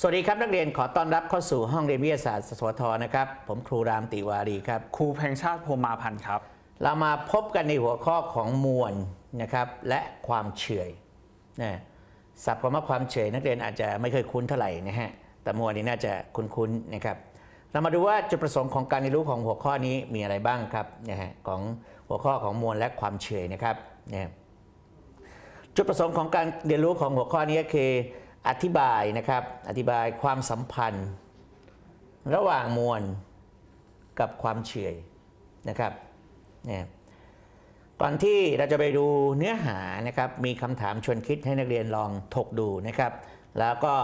สวัสดีครับ นักเรียนขอต้อนรับเข้าสู่ห้องเรียนวิทยาศาสตร์สวทนะครับ ผมครูรามติวารีครับ ครูเพลงชาติโพมาพันธ์ครับ เรามาพบกันในหัวข้อของมวลนะครับและความเฉื่อยนะศัพท์คำว่าความเฉื่อยนักเรียนอาจจะไม่เคยคุ้นเท่าไหร่นะฮะแต่มวลนี้น่าจะคุ้นๆนะครับ เรามาดูว่าจุดประสงค์ของการเรียนรู้ของหัวข้อนี้มีอะไรบ้างครับนะฮะของหัวข้อของมวลและความเฉื่อยนะครับนะจุดประสงค์ของการเรียนรู้ของหัวข้อนี้ก็คือ อธิบายนะครับ อธิบายความสัมพันธ์ ระหว่างมวลกับความเฉื่อยนะครับเนี่ยก่อนที่เราจะไปดูเนื้อหานะครับ มีคำถามชวนคิดให้นักเรียนลองถกดูนะครับ แล้วก็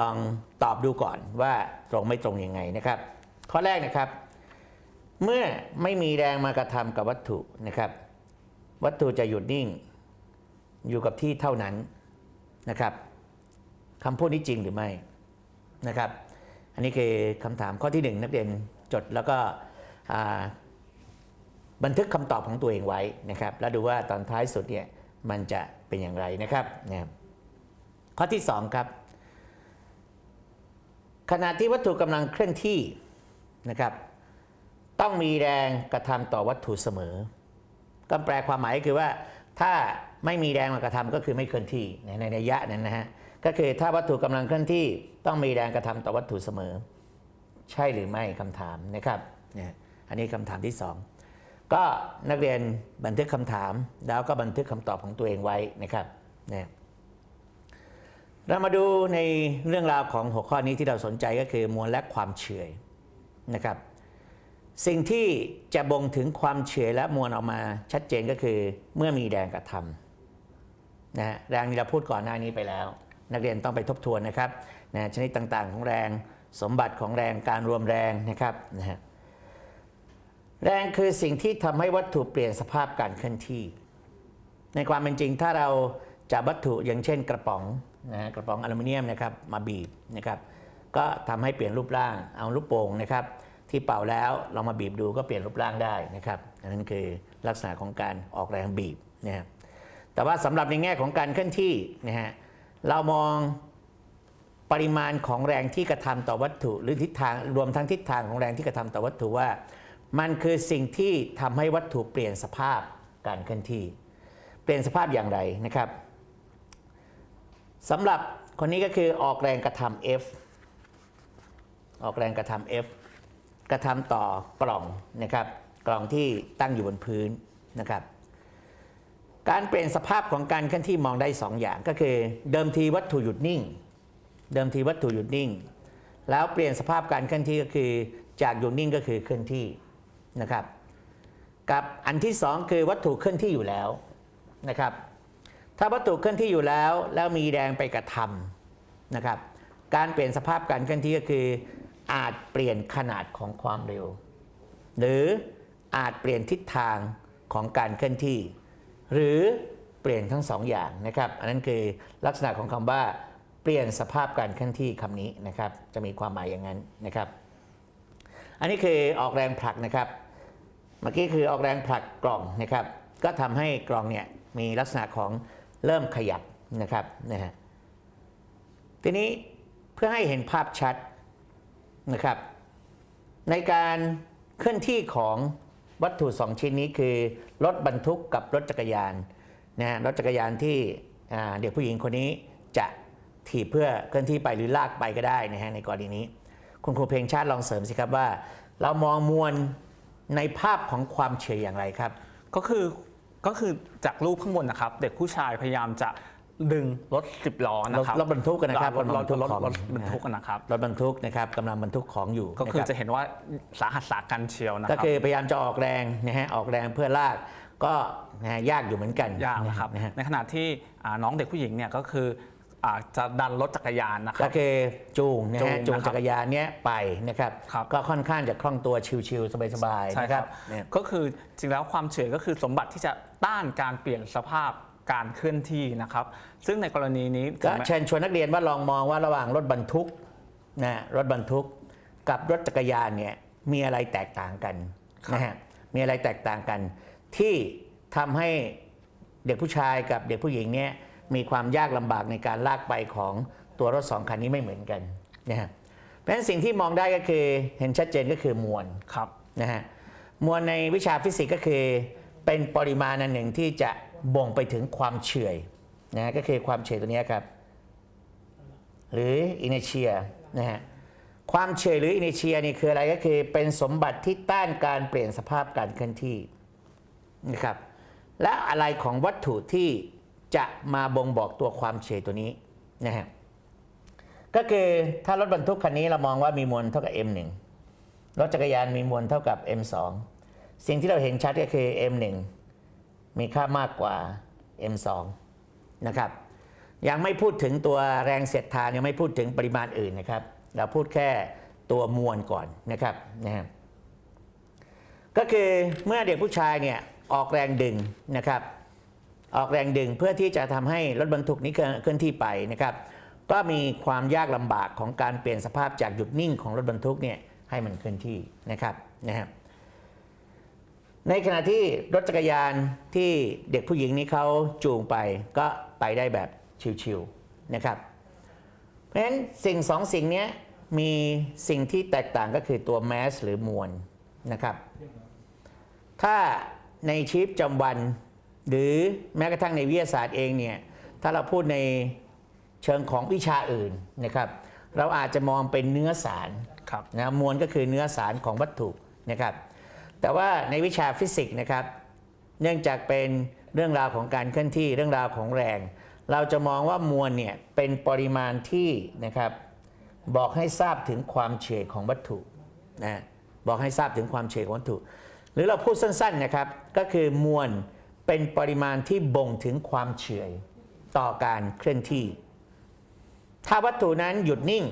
ลองตอบดูก่อนว่าตรงไม่ตรงยังไงนะครับ ข้อแรกนะครับ เมื่อไม่มีแรงมากระทำกับวัตถุนะครับ วัตถุจะหยุดนิ่ง อยู่กับที่เท่านั้นนะครับ คำพูดนี้จริงหรือไม่นะครับ อันนี้คือคำถามข้อที่หนึ่งนักเรียนจดแล้วก็บันทึกคำตอบของตัวเองไว้นะครับ แล้วดูว่าตอนท้ายสุดเนี่ยมันจะเป็นอย่างไรนะครับนะครับข้อที่ 2 ครับ ขณะที่วัตถุกำลังเคลื่อนที่นะครับ ต้องมีแรงกระทำต่อวัตถุเสมอ ก็แปลความหมายคือว่าถ้าไม่มีแรงมากระทำก็คือไม่เคลื่อนที่ในในระยะนั้นนะฮะ ก็คือถ้าวัตถุกำลังเคลื่อนที่ต้องมีแรงกระทำต่อวัตถุเสมอ ใช่หรือไม่คำถามนะครับเนี่ยอันนี้คำถามที่สองก็นักเรียนบันทึกคำถาม แล้วก็บันทึกคำตอบของตัวเองไว้นะครับเนี่ยเรามาดูในเรื่องราวของหัวข้อนี้ที่เราสนใจก็คือมวลและความเฉยนะครับ สิ่งที่จะบ่งถึงความเฉยและมวลออกมาชัดเจนก็คือเมื่อมีแรงกระทำนะฮะแรงนี้เราพูดก่อนหน้านี้ไปแล้ว นักเรียนต้องไปทบทวนนะครับนะชนิดต่างๆ ของแรงสมบัติของแรงการรวมแรงนะครับนะฮะแรงคือสิ่งที่ทำให้วัตถุเปลี่ยนสภาพการเคลื่อนที่ ในความเป็นจริงถ้าเราจับวัตถุอย่างเช่นกระป๋องนะกระป๋องอลูมิเนียมนะครับมาบีบนะครับก็ทำให้เปลี่ยนรูปร่างเอาลูกโป่งนะครับ ที่เป่าแล้วเรามาบีบดูก็เปลี่ยนรูปร่างได้นะครับอันนั้นคือลักษณะของการออกแรงบีบนะครับแต่ว่าสำหรับในแง่ของการเคลื่อนที่นะฮะ เรามองปริมาณของแรงที่กระทำต่อวัตถุ หรือทิศทางรวมทั้งทิศทางของแรงที่กระทำต่อวัตถุว่า มันคือสิ่งที่ทำให้วัตถุเปลี่ยนสภาพการเคลื่อนที่ เปลี่ยนสภาพอย่างไรนะครับสำหรับคนนี้ก็คือออกแรงกระทำ F ออกแรงกระทำ F กระทำต่อกล่องนะครับ กล่องที่ตั้งอยู่บนพื้นนะครับ การเปลี่ยนสภาพของการเคลื่อนที่มองได้2อย่างก็คือ เดิมทีวัตถุหยุดนิ่ง เดิมทีวัตถุหยุดนิ่ง แล้วเปลี่ยนสภาพการเคลื่อนที่ก็คือจากหยุดนิ่งก็คือเคลื่อนที่นะครับ กับอันที่สองคือวัตถุเคลื่อนที่อยู่แล้วนะครับ ถ้าวัตถุเคลื่อนที่อยู่แล้วแล้วมีแรงไปกระทำนะครับ การเปลี่ยนสภาพการเคลื่อนที่ก็คือ อาจเปลี่ยนขนาดของความเร็ว หรืออาจเปลี่ยนทิศทางของการเคลื่อนที่ หรือเปลี่ยนทั้งสองอย่างนะครับอันนั้นคือลักษณะของคำว่า เปลี่ยนสภาพการเคลื่อนที่คำนี้นะครับจะมีความหมายอย่างนั้นนะครับ อันนี้คือออกแรงผลักนะครับเมื่อกี้คือออกแรงผลักกล่องนะครับ ก็ทำให้กล่องเนี่ยมีลักษณะของเริ่มขยับนะครับนะฮะทีนี้เพื่อให้เห็นภาพชัดนะครับ ในการเคลื่อนที่ของ วัตถุสองชิ้นนี้คือรถบรรทุกกับรถจักรยานนะรถจักรยานที่เด็กผู้หญิงคนนี้จะถีบเพื่อเคลื่อนที่ไปหรือลากไปก็ได้นะฮะในกรณีนี้ คุณครูเพลงชาติลองเสริมสิครับว่า เรามองมวลในภาพของความเฉยอย่างไรครับ ก็คือก็คือจากรูปข้างบนนะครับ เด็กผู้ชายพยายามจะ ดึงรถสิบล้อรถนะครับรถบรรทุกกันนะครับรถรถรถบรรทุกรถของรถบรรทุกกันนะครับรถบรรทุกนะครับกำลังบรรทุกของอยู่ ก็คือนะรับจะเห็นว่าสาหัสสากันเชียวนะคก็รับคือพยายามจะออกแรงนะฮะออกแรงเพื่อลากก็นะฮะยากอยู่เหมือนกันยากนะครับนะฮะในขณะที่อ่าน้องเด็กผู้หญิงเนี่ยก็คืออ่าจะดันรถจักรยานนะคก็รับคือจูงนะจูฮะงจูงนะครับจักรยานเนี้ยไปนะครับครับ ก็ค่อนข้างจะคล่องตัวชิวๆสบายๆใช่นะคครัรับบเนี่ยก็คือจริงแล้วความเฉยก็คือสมบัติที่จะต้านการเปลี่ยนสภาพ การเคลื่อนที่นะครับ ซึ่งในกรณีนี้ก็ถึงแม้เชิญชวนนักเรียนว่าลองมองว่าระหว่างรถบรรทุกนะรถบรรทุกกับรถจักรยานเนี่ยมีอะไรแตกต่างกันนะฮะมีอะไรแตกต่างกัน ที่ทำให้เด็กผู้ชายกับเด็กผู้หญิงเนี่ยมีความยากลำบากในการลากไปของตัวรถสองคันนี้ไม่เหมือนกันนะฮะเพราะฉะนั้นสิ่งที่มองได้ก็คือเห็นชัดเจนก็คือมวลครับนะฮะมวลในวิชาฟิสิกส์ก็คือเป็นปริมาณอันหนึ่งที่จะ บ่งไปถึงความเฉื่อยนะฮะก็คือความเฉื่อยตัวนี้ครับ หรืออินเชียนะฮะความเฉื่อยหรืออินเชียนี่คืออะไรก็คือเป็นสมบัติที่ต้านการเปลี่ยนสภาพการเคลื่อนที่นะครับ และอะไรของวัตถุที่จะมาบ่งบอกตัวความเฉื่อยตัวนี้นะฮะก็คือถ้ารถบรรทุกคันนี้เรามองว่ามีมวลเท่ากับ M1 รถจักรยานมีมวลเท่ากับ M2 สิ่งที่เราเห็นชัดก็คือ M1 มีค่ามากกว่า M2 นะครับยังไม่พูดถึงตัวแรงเสียดทานยังไม่พูดถึงปริมาณอื่นนะครับ เราพูดแค่ตัวมวลก่อนนะครับนะฮะก็คือเมื่อเด็กผู้ชายเนี่ยออกแรงดึงนะครับ ออกแรงดึงเพื่อที่จะทำให้รถบรรทุกนี้เคลื่อนที่ไปนะครับ ก็มีความยากลำบากของการเปลี่ยนสภาพจากหยุดนิ่งของรถบรรทุกเนี่ยให้มันเคลื่อนที่นะครับนะฮะ ในขณะที่รถจักรยานที่เด็กผู้หญิงนี้เขาจูงไป ก็ไปได้แบบชิวๆนะครับ เพราะฉะนั้นสิ่งสองสิ่งเนี้ยมีสิ่งที่แตกต่างก็คือตัวแมสหรือมวลนะครับ ถ้าในชีวิตประจำวัน หรือแม้กระทั่งในวิทยาศาสตร์เองเนี่ยถ้าเราพูดในเชิงของวิชาอื่นนะครับเราอาจจะมองเป็นเนื้อสารครับนะมวลก็คือเนื้อสารของวัตถุนะครับ แต่ว่าในวิชาฟิสิกส์นะครับ เนื่องจากเป็นเรื่องราวของการเคลื่อนที่เรื่องราวของแรง เราจะมองว่ามวลเนี่ยเป็นปริมาณที่นะครับ บอกให้ทราบถึงความเฉยของวัตถุนะบอกให้ทราบถึงความเฉยของวัตถุ หรือเราพูดสั้นๆนะครับ ก็คือมวลเป็นปริมาณที่บ่งถึงความเฉยต่อการเคลื่อนที่ ถ้าวัตถุนั้นหยุดนิ่ง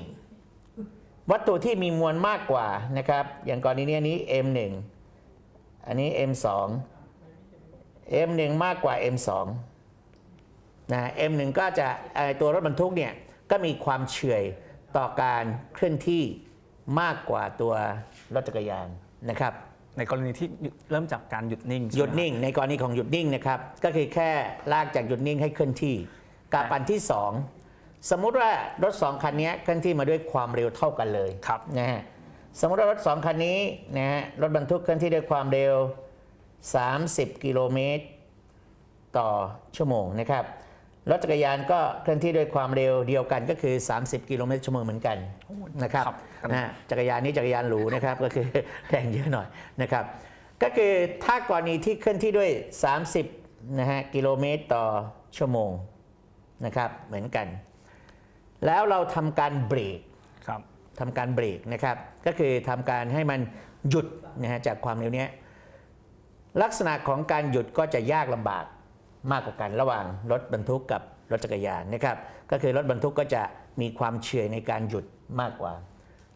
วัตถุที่มีมวลมากกว่านะครับ อย่างกรณีนี้อันนี้ M1 อันนี้ M2 M1 มากกว่า M2 นะ M1 ก็จะเอ่อตัวรถบรรทุกเนี่ยก็มีความเฉื่อยต่อการเคลื่อนที่มากกว่าตัวรถจักรยานนะครับ ในกรณีที่เริ่มจากการหยุดนิ่งหยุดใช่ไมนิ่ง ในกรณีของหยุดนิ่งนะครับก็คือแค่ลากจากหยุดนิ่งให้เคลื่อนที่กับอันที่ 2 สมมุติว่ารถ 2 คันนี้เคลื่อนที่มาด้วยความเร็วเท่ากันเลยครับนะฮะ สมมติว่ารถ2คันนี้นะฮะรถบรรทุกเคลื่อนที่ด้วยความเร็ว 30 กิโลเมตร ต่อชั่วโมงนะครับรถจักรยานก็เคลื่อนที่ด้วยความเร็วเดียวกันก็คือ 30 กิโลเมตรชั่วโมงเหมือนกันนะครับครับนะฮะจักรยานนี้จักรยานหรูนะครับก็คือแรงเยอะหน่อยนะครับ ก็คือถ้ากรณีที่เคลื่อนที่ด้วย 30นะฮะกิโลเมตรต่อชั่วโมงนะครับเหมือนกัน แล้วเราทำการเบรกครับ ทำการเบรกนะครับ ก็คือทำการให้มันหยุดนะฮะจากความเร็วนี้ลักษณะของการหยุดก็จะยากลำบากมากกว่ากันระหว่างรถบรรทุกกับรถจักรยานนะครับก็คือรถบรรทุกก็จะมีความเฉื่อยในการหยุดมากกว่า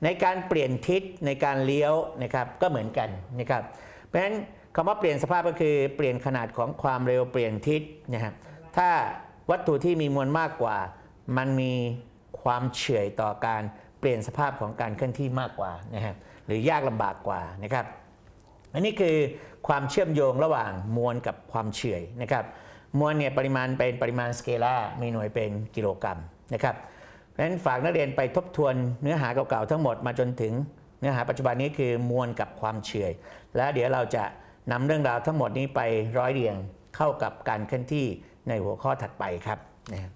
ในการเปลี่ยนทิศในการเลี้ยวนะครับก็เหมือนกันนะครับเพราะฉะนั้นคำว่าเปลี่ยนสภาพก็คือเปลี่ยนขนาดของความเร็วเปลี่ยนทิศนะครับถ้าวัตถุที่มีมวลมากกว่า มันมีความเฉื่อยต่อการ เปลี่ยนสภาพของการเคลื่อนที่มากกว่านะครับหรือยากลำบากกว่านะครับอันนี้คือความเชื่อมโยงระหว่างมวลกับความเฉื่อยนะครับมวลเนี่ยปริมาณเป็นปริมาณสเกลามีหน่วยเป็นกิโลกรัมนะครับเพราะฉะนั้นฝากนักเรียนไปทบทวนเนื้อหาเก่าๆทั้งหมดมาจนถึงเนื้อหาปัจจุบันนี้คือมวลกับความเฉื่อย และเดี๋ยวเราจะนำเรื่องราวทั้งหมดนี้ไปร้อยเรียงเข้ากับการเคลื่อนที่ในหัวข้อถัดไปครับนะครับ